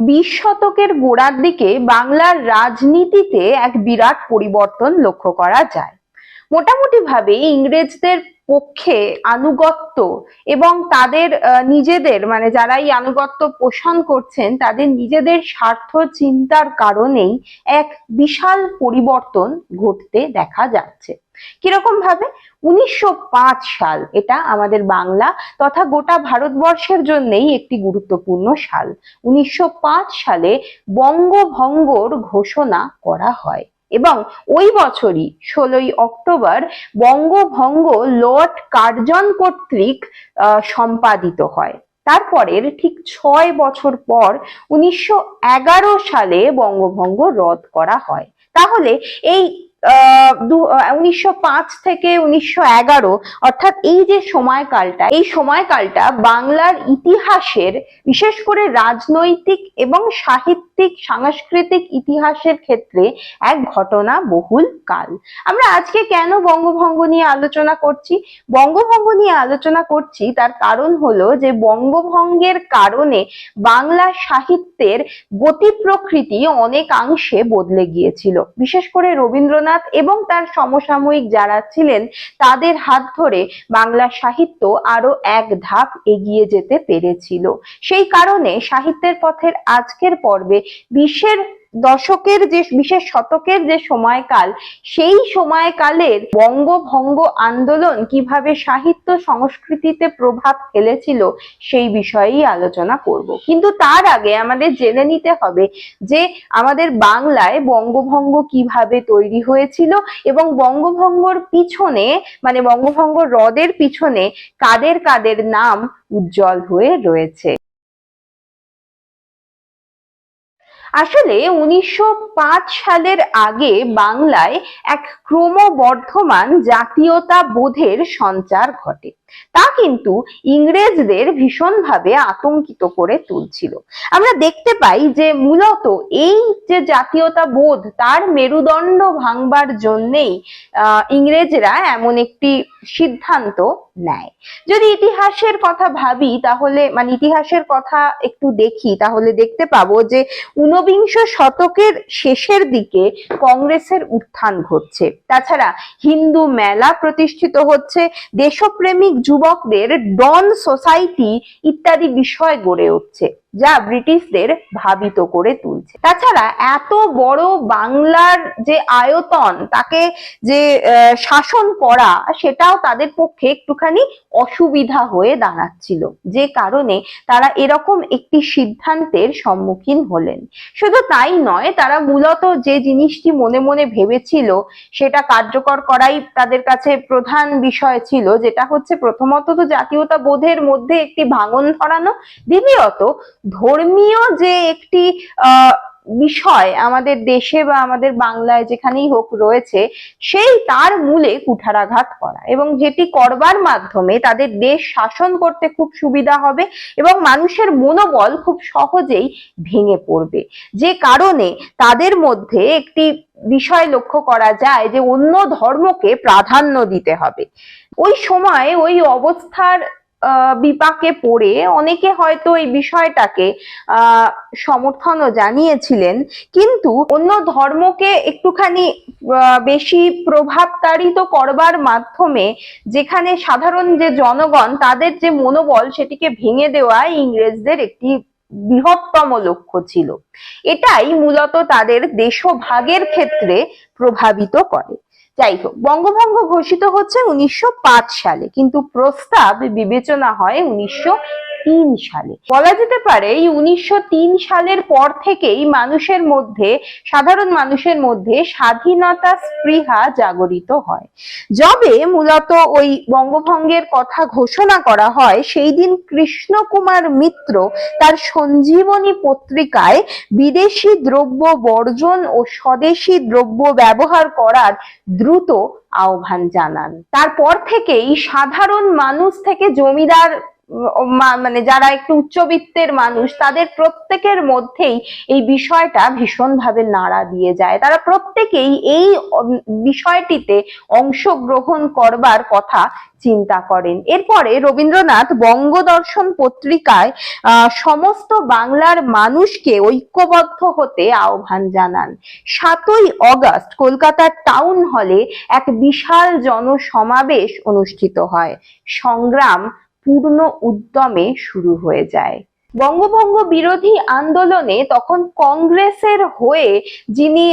বিশ শতকের গোড়ার দিকে বাংলার রাজনীতিতে এক বিরাট পরিবর্তন লক্ষ্য করা যায়। মোটামুটি ভাবে ইংরেজদের পক্ষে আনুগত্য এবং তাদের নিজেদের মানে যারা এই আনুগত্য পোষণ করছেন, তাদের নিজেদের স্বার্থ চিন্তার কারণেই এক বিশাল পরিবর্তন ঘটতে দেখা যাচ্ছে। কীরকম ভাবে? উনিশশো পাঁচ সাল এটা আমাদের বাংলা তথা গোটা ভারতবর্ষের জন্যই একটি গুরুত্বপূর্ণ সাল। উনিশশো সালে বঙ্গভঙ্গর ঘোষণা করা হয় এবং ওই বছরই ষোলোই অক্টোবর বঙ্গভঙ্গ লর্ড কার্জন কর্তৃক সম্পাদিত হয়। তারপরের ঠিক ছয় বছর পর উনিশশো এগারো সালে বঙ্গভঙ্গ রদ করা হয়। তাহলে এই উনিশশো পাঁচ থেকে উনিশশো এগারো, অর্থাৎ এই যে সময়কালটা, এই সময়কালটা বাংলার ইতিহাসের, বিশেষ করে রাজনৈতিক এবং সাহিত্যিক, সাংস্কৃতিক ইতিহাসের ক্ষেত্রে এক ঘটনা বহুল কাল। আমরা আজকে কেন বঙ্গভঙ্গ নিয়ে আলোচনা করছি? বঙ্গভঙ্গ নিয়ে আলোচনা করছি তার কারণ হলো যে বঙ্গভঙ্গের কারণে বাংলা সাহিত্যের গতি প্রকৃতি অনেকাংশে বদলে গিয়েছিল। বিশেষ করে রবীন্দ্রনাথ এবং তার সমসাময়িক যারা ছিলেন, তাদের হাত ধরে বাংলা সাহিত্য আরও এক ধাপ এগিয়ে যেতে পেরেছিল। সেই কারণে সাহিত্যের পথের আজকের পর্বে বিশ্বের দশকের যে, বিশেষ শতকের যে সময়কাল, সেই সময়কালের বঙ্গভঙ্গ আন্দোলন কীভাবে সাহিত্য সংস্কৃতিতে প্রভাব ফেলেছিল, সেই বিষয়েই আলোচনা করব। কিন্তু তার আগে আমাদের জেনে নিতে হবে যে, আমাদের বাংলায় বঙ্গভঙ্গ কীভাবে তৈরি হয়েছিল এবং বঙ্গভঙ্গর পিছনে মানে বঙ্গভঙ্গ হ্রদের পিছনে কাদের কাদের নাম উজ্জ্বল হয়ে রয়েছে। আসলে উনিশশো পাঁচ সালের আগে বাংলায় এক ক্রমবর্ধমান জাতীয়তা বোধের সঞ্চার ঘটে। তা কিন্তু ইংরেজদের ভীষণভাবে আতঙ্কিত করে তুলছিল। আমরা দেখতে পাই যে মূলত এই যে জাতীয়তা বোধ, তার মেরুদণ্ড ভাঙবার জন্যেই ইংরেজরা এমন একটি সিদ্ধান্ত নেয়। যদি ইতিহাসের কথা ভাবি, তাহলে মানে ইতিহাসের কথা একটু দেখি, তাহলে দেখতে পাবো যে ঊনবিংশ শতকের শেষের দিকে কংগ্রেসের উত্থান ঘটছে। তাছাড়া হিন্দু মেলা প্রতিষ্ঠিত হচ্ছে, দেশপ্রেমিক যুবকদের ডন সোসাইটি ইত্যাদি বিষয় গড়ে উঠছে। যা ব্রিটিশদের ভাবিত করে তুলছে। তাছাড়া এত বড় বাংলার যে আয়তন, তাকে যে শাসন করা, সেটাও তাদের পক্ষে একটুখানি অসুবিধা হয়ে দাঁড়াচ্ছিল। যে কারণে তারা এরকম একটি সিদ্ধান্তের সম্মুখীন হলেন। শুধু তাই নয়, তারা মূলত যে জিনিসটি মনে মনে ভেবেছিল, সেটা কার্যকর করাই তাদের কাছে প্রধান বিষয় ছিল, যেটা হচ্ছে প্রথমত তো জাতীয়তা বোধের মধ্যে একটি ভাঙন ধরানো, দ্বিতীয়ত ধর্মীয় যে একটি বিষয় আমাদের দেশে বা আমাদের বাংলায় যেখানেই হোক রয়েছে, সেই তার মূলে কুঠারাঘাত করা। এবং যেটি করবার মাধ্যমে তাদের দেশ শাসন করতে খুব সুবিধা হবে এবং মানুষের মনোবল খুব সহজেই ভেঙে পড়বে। যে কারণে তাদের মধ্যে একটি বিষয় লক্ষ্য করা যায় যে অন্য ধর্মকে প্রাধান্য দিতে হবে। ওই সময় ওই অবস্থার বিপাকে পড়ে অনেকে হয়তো এই বিষয়টাকে সমর্থনও জানিয়েছিলেন। কিন্তু অন্য ধর্মকে একটুখানি বেশি প্রভাবতাড়িত করবার মাধ্যমে যেখানে সাধারণ যে জনগণ, তাদের যে মনোবল সেটিকে ভেঙে দেওয়া ইংরেজদের একটি বৃহত্তম লক্ষ্য ছিল। এটাই মূলত তাদের দেশভাগের ক্ষেত্রে প্রভাবিত করে। যাই হোক বঙ্গভঙ্গ ঘোষিত হচ্ছে উনিশশো পাঁচ সালে কিন্তু প্রস্তাব বিবেচনা হয় উনিশশো তিন সালে। বলা যেতে পারে, এই উনিশশো সালের পর থেকেই মানুষের মধ্যে, সাধারণ মানুষের মধ্যে স্বাধীনতা স্পৃহা জাগরিত হয়। যবে মূলত ওই বঙ্গভঙ্গের কথা ঘোষণা করা হয়, সেই দিন কৃষ্ণ কুমার মিত্র তার সঞ্জীবনী পত্রিকায় বিদেশি দ্রব্য বর্জন ও স্বদেশি দ্রব্য ব্যবহার করার দ্রুত আহ্বান জানান। তারপর থেকেই সাধারণ মানুষ থেকে জমিদার মানে যারা একটু উচ্চবিত্তের মানুষ, তাদের প্রত্যেকের মধ্যেই এই বিষয়টা ভীষণভাবে নাড়া দিয়ে যায়। তারা প্রত্যেকেই এই বিষয়টিতে অংশগ্রহণ করবার কথা চিন্তা করেন। এরপরে রবীন্দ্রনাথ বঙ্গদর্শন পত্রিকায় সমস্ত বাংলার মানুষকে ঐক্যবদ্ধ হতে আহ্বান জানান। সাতই অগস্ট কলকাতার টাউন হলে এক বিশাল জনসমাবেশ অনুষ্ঠিত হয়। সংগ্রাম পূর্ণ উদ্যমে শুরু হয়ে যায়। বঙ্গভঙ্গ বিরোধী আন্দোলনে তখন কংগ্রেসের হয়ে যিনি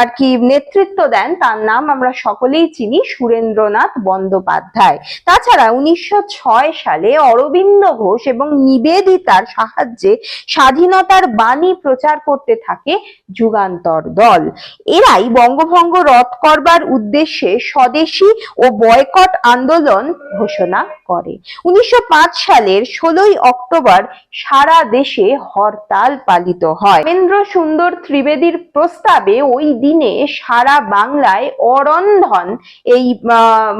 আর কি নেতৃত্ব দেন, তার নাম আমরা সকলেই চিনি, সুরেন্দ্রনাথ বন্দ্যোপাধ্যায়। তাছাড়া উনিশশো ছয় সালে অরবিন্দ ঘোষ এবং নিবেদিতার সাহায্যে স্বাধীনতার বাণী প্রচার করতে থাকে যুগান্তর দল। এরাই বঙ্গভঙ্গ রদ করবার উদ্দেশ্যে স্বদেশী ও বয়কট আন্দোলন ঘোষণা করে। উনিশশো পাঁচ সালের ষোলোই অক্টোবর সারা দেশে হরতাল পালিত হয়। মহেন্দ্র সুন্দর ত্রিবেদীর প্রস্তাবে ওই দিনে সারা বাংলায় অরন্ধন এই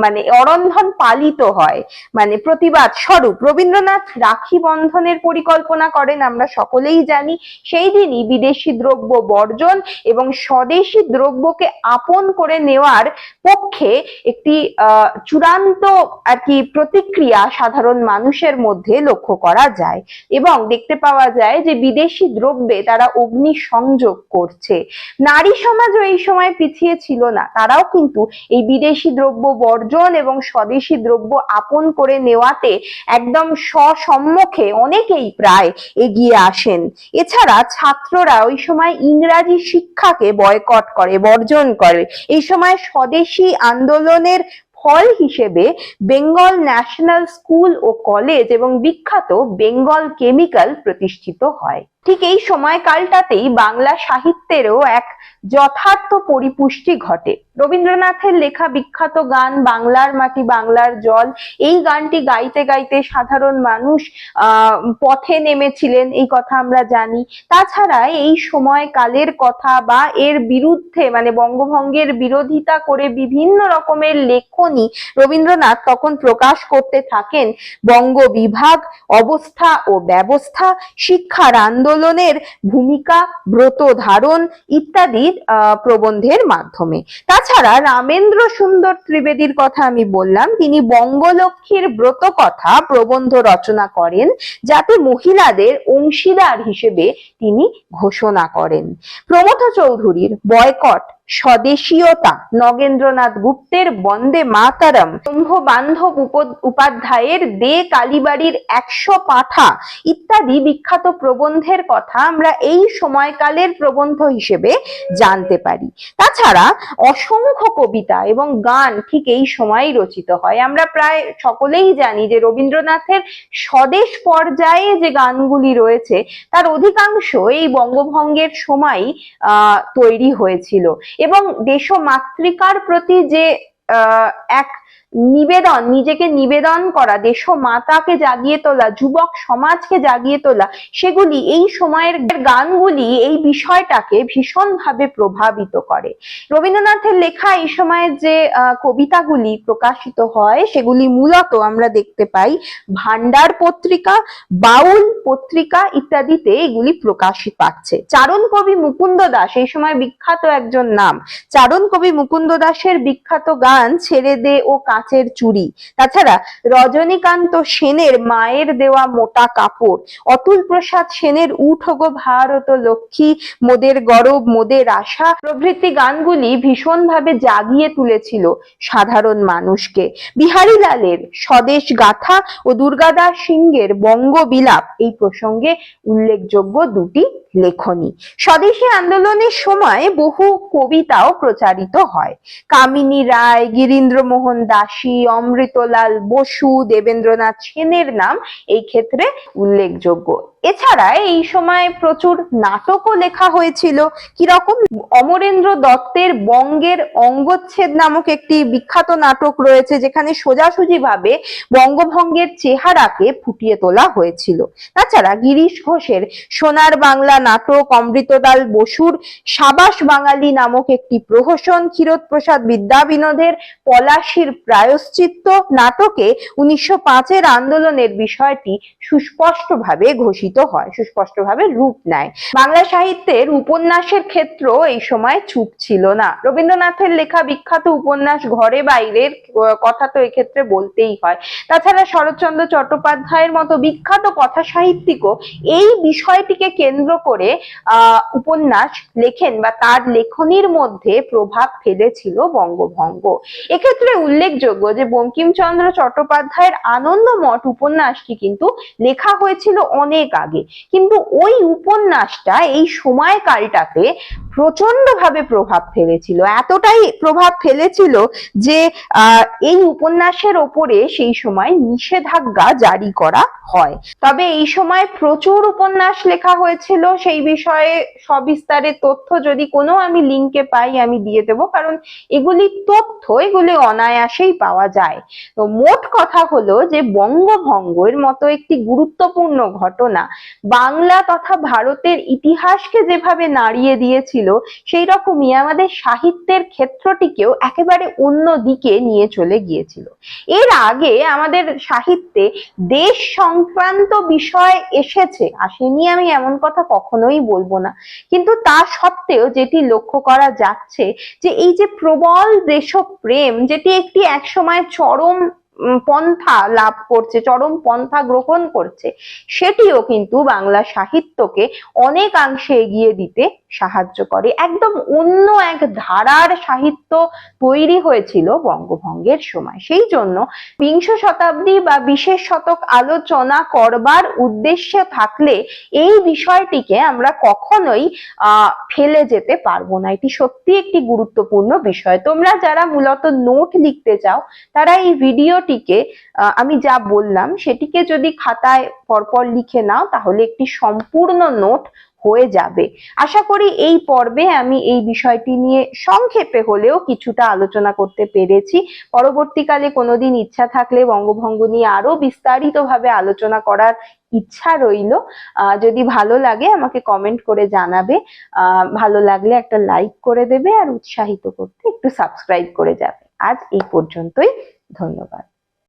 মানে অরন্ধন পালিত হয়। মানে প্রতিবাদ স্বরূপ। রবীন্দ্রনাথ রাখি বন্ধনের পরিকল্পনা করেন, আমরা সকলেই জানি। সেই দিনই বিদেশি দ্রব্য বর্জন এবং স্বদেশি দ্রব্যকে আপন করে নেওয়ার পক্ষে একটি চূড়ান্ত আর কি প্রতিক্রিয়া সাধারণ মানুষের মধ্যে লক্ষ্য করা যায়। এবং দেখতে পাওয়া যায় যে বিদেশি দ্রব্যে তারা অগ্নি সংযোগ করছে। নারী সমাজও এই সময় পিছিয়ে ছিল না। তারাও কিন্তু এই বিদেশি দ্রব্য বর্জন এবং স্বদেশি দ্রব্য আপন করে নেওয়াতে একদম সসম্মুখে অনেকেই প্রায় এগিয়ে আসেন। এছাড়া ছাত্ররা ওই সময় ইংরাজি শিক্ষাকে বয়কট করে, বর্জন করে। এই সময় স্বদেশি আন্দোলনের ফল হিসেবে বেঙ্গল ন্যাশনাল স্কুল ও কলেজ এবং বিখ্যাত বেঙ্গল কেমিক্যাল প্রতিষ্ঠিত হয়। ঠিক এই সময়কালটাতেই বাংলা সাহিত্যেরও এক যথার্থ পরিপুষ্টি ঘটে। রবীন্দ্রনাথের লেখা বিখ্যাত গান, বাংলার মাটি, বাংলার জল, এই গানটি গাইতে গাইতে সাধারণ মানুষ পথে নেমেছিলেন, এই কথা আমরা জানি। তাছাড়া এই সময়কালের কথা বা এর বিরুদ্ধে মানে বঙ্গভঙ্গের বিরোধিতা করে বিভিন্ন রকমের লেখনী রবীন্দ্রনাথ তখন প্রকাশ করতে থাকেন। বঙ্গ বিভাগ, অবস্থা ও ব্যবস্থা, শিক্ষার আন্দোলনের ভূমিকা, ব্রত ধারণ ইত্যাদির প্রবন্ধের মাধ্যমে। তাছাড়া রামেন্দ্র সুন্দর ত্রিবেদীর কথা আমি বললাম, তিনি বঙ্গলক্ষ্মীর ব্রত কথা প্রবন্ধ রচনা করেন, যাতে মহিলাদের অংশীদার হিসেবে তিনি ঘোষণা করেন। প্রমথ চৌধুরীর বয়কট স্বদেশীয়তা, নগেন্দ্রনাথ গুপ্তের বন্দে মাতারম ব্রহ্ম বান্ধব উপ- উপাধ্যায়ের দে কালীবাড়ির একশো পাঠা ইত্যাদি বিখ্যাত প্রবন্ধের কথা আমরা এই সময়কালের প্রবন্ধ হিসেবে জানতে পারি। তাছাড়া অসংখ্য কবিতা এবং গান ঠিক এই সময়ই রচিত হয়। আমরা প্রায় সকলেই জানি যে রবীন্দ্রনাথের স্বদেশ পর্যায়ে যে গানগুলি রয়েছে, তার অধিকাংশ এই বঙ্গভঙ্গের সময় তৈরি হয়েছিল। এবং দেশ মাতৃকার প্রতি যে এক নিবেদন, নিজেকে নিবেদন করা, দেশ মাতাকে জাগিয়ে তোলা, যুবক সমাজকে জাগিয়ে তোলা, সেগুলি এই সময়ের গানগুলি এই বিষয়টাকে ভীষণভাবে প্রভাবিত করে। রবীন্দ্রনাথের লেখা এই সময়ের যে কবিতাগুলি প্রকাশিত হয়, সেগুলি মূলত আমরা দেখতে পাই ভান্ডার পত্রিকা, বাউল পত্রিকা ইত্যাদিতে এগুলি প্রকাশিত পাচ্ছে চারণ কবি মুকুন্দ দাস, এই সময় বিখ্যাত একজন নাম, চারণ কবি মুকুন্দ দাসের বিখ্যাত গান ছেড়ে দে ও কাঁচের চুড়ি তাছাড়া রজনীকান্ত সেনের মায়ের দেওয়া মোটা কাপড়, অতুল প্রসাদ সেনের উঠো গো ভারত লক্ষ্মী, মোদের গরব, মোদের আশা প্রভৃতি গানগুলি ভীষণভাবে জাগিয়ে তুলেছিল সাধারণ মানুষকে। বিহারী লালের স্বদেশ গাথা ও দুর্গাদাস সিংহের বঙ্গবিলাপ এই প্রসঙ্গে উল্লেখযোগ্য দুটি লেখনী। স্বদেশী আন্দোলনের সময় বহু কবিতাও প্রচারিত হয়। কামিনী রায়, গিরীন্দ্রমোহন দাসী অমৃতলাল বসু দেবেন্দ্রনাথ সেনের নাম এই ক্ষেত্রে উল্লেখযোগ্য। এছাড়া এই সময় প্রচুর নাটকও লেখা হয়েছিল। কীরকম অমরেন্দ্র দত্তের বঙ্গের অঙ্গচ্ছেদ নামক একটি বিখ্যাত নাটক রয়েছে, যেখানে সোজাসুজি ভাবে বঙ্গভঙ্গের চেহারাকে ফুটিয়ে তোলা হয়েছিল। তাছাড়া গিরিশ ঘোষের সোনার বাংলা নাটক অমৃতলাল বসুর সাবাস বাঙালি নামক একটি প্রহসন ক্ষীরোদপ্রসাদ বিদ্যা বিনোদের পলাশির প্রায়শ্চিত্ত নাটকে উনিশশো পাঁচের আন্দোলনের বিষয়টি সুস্পষ্টভাবে ঘোষিত হয়, সুস্পষ্টভাবে রূপ নেয়। বাংলা সাহিত্যের উপন্যাসের ক্ষেত্র এই সময় চুপ ছিল না। রবীন্দ্রনাথের লেখা বিখ্যাত উপন্যাস ঘরে বাইরের কথা তো এক্ষেত্রে বলতেই হয়। তাছাড়া শরৎচন্দ্র চট্টোপাধ্যায়ের মতো বিখ্যাত কথা সাহিত্যিকও এই বিষয়টিকে কেন্দ্র করে উপন্যাস লেখেন বা তার লেখনির মধ্যে প্রভাব ফেলেছিল বঙ্গভঙ্গ। এক্ষেত্রে উল্লেখযোগ্য যে বঙ্কিমচন্দ্র চট্টোপাধ্যায়ের আনন্দমঠ উপন্যাসটি কিন্তু লেখা হয়েছিল অনেক আগে। কিন্তু ওই উপন্যাসটা এই সময়কালটাতে প্রচণ্ড ভাবে প্রভাব ফেলেছিল। এতটাই প্রভাব ফেলেছিল যে এই উপন্যাসের ওপরে সেই সময় নিষেধাজ্ঞা জারি করা হয়। তবে এই সময় প্রচুর উপন্যাস লেখা হয়েছিল। সেই বিষয়ে সবিস্তারে তথ্য যদি কোনো আমি লিঙ্কে পাই, আমি দিয়ে দেবো। কারণ এগুলি তথ্য, এগুলি অনায়াসেই পাওয়া যায়। তো মোট কথা হলো যে বঙ্গভঙ্গের মতো একটি গুরুত্বপূর্ণ ঘটনা বাংলা তথা ভারতের ইতিহাসকে যেভাবে নাড়িয়ে দিয়েছিল সেই রকমই আমাদের সাহিত্যের ক্ষেত্রটিকেও একেবারে অন্য দিকে নিয়ে চলে গিয়েছিল। এর আগে আমাদের সাহিত্যে দেশ সংক্রান্ত বিষয় এসেছে, আসেনি আমি এমন কথা কখনোই বলব না। কিন্তু তা সত্ত্বেও যেটি লক্ষ্য করা যাচ্ছে যে এই যে প্রবল দেশপ্রেম, যেটি একটি একসময় চরম পন্থা লাভ করছে, চরম পন্থা গ্রহণ করছে, সেটিও কিন্তু বাংলা সাহিত্যকে অনেকাংশে এগিয়ে দিতে সাহায্য করে। একদম অন্য এক ধারার সাহিত্য তৈরি হয়েছিল বঙ্গভঙ্গের সময়। সেই জন্য বিংশ শতাব্দী বা বিশেষ শতক আলোচনা করবার উদ্দেশ্যে থাকলে এই বিষয়টিকে আমরা কখনোই ফেলে যেতে পারব না। এটি সত্যি একটি গুরুত্বপূর্ণ বিষয়। তোমরা যারা মূলত নোট লিখতে চাও, তারা এই ভিডিওটিকে আমি যা বললাম, সেটিকে যদি খাতায় পরপর লিখে নাও, তাহলে একটি সম্পূর্ণ নোট হয়ে যাবে। আশা করি এই পর্বে আমি এই বিষয়টি নিয়ে সংক্ষেপে হলেও কিছুটা আলোচনা করতে পেরেছি। পরবর্তীকালে কোনোদিন ইচ্ছা থাকলে বঙ্গভঙ্গ নিয়ে আরও বিস্তারিতভাবে আলোচনা করার ইচ্ছা রইল। যদি ভালো লাগে আমাকে কমেন্ট করে জানাবে। ভালো লাগলে একটা লাইক করে দেবে আর উৎসাহিত করতে একটু সাবস্ক্রাইব করে যাবে। আজ এই পর্যন্তই। ধন্যবাদ।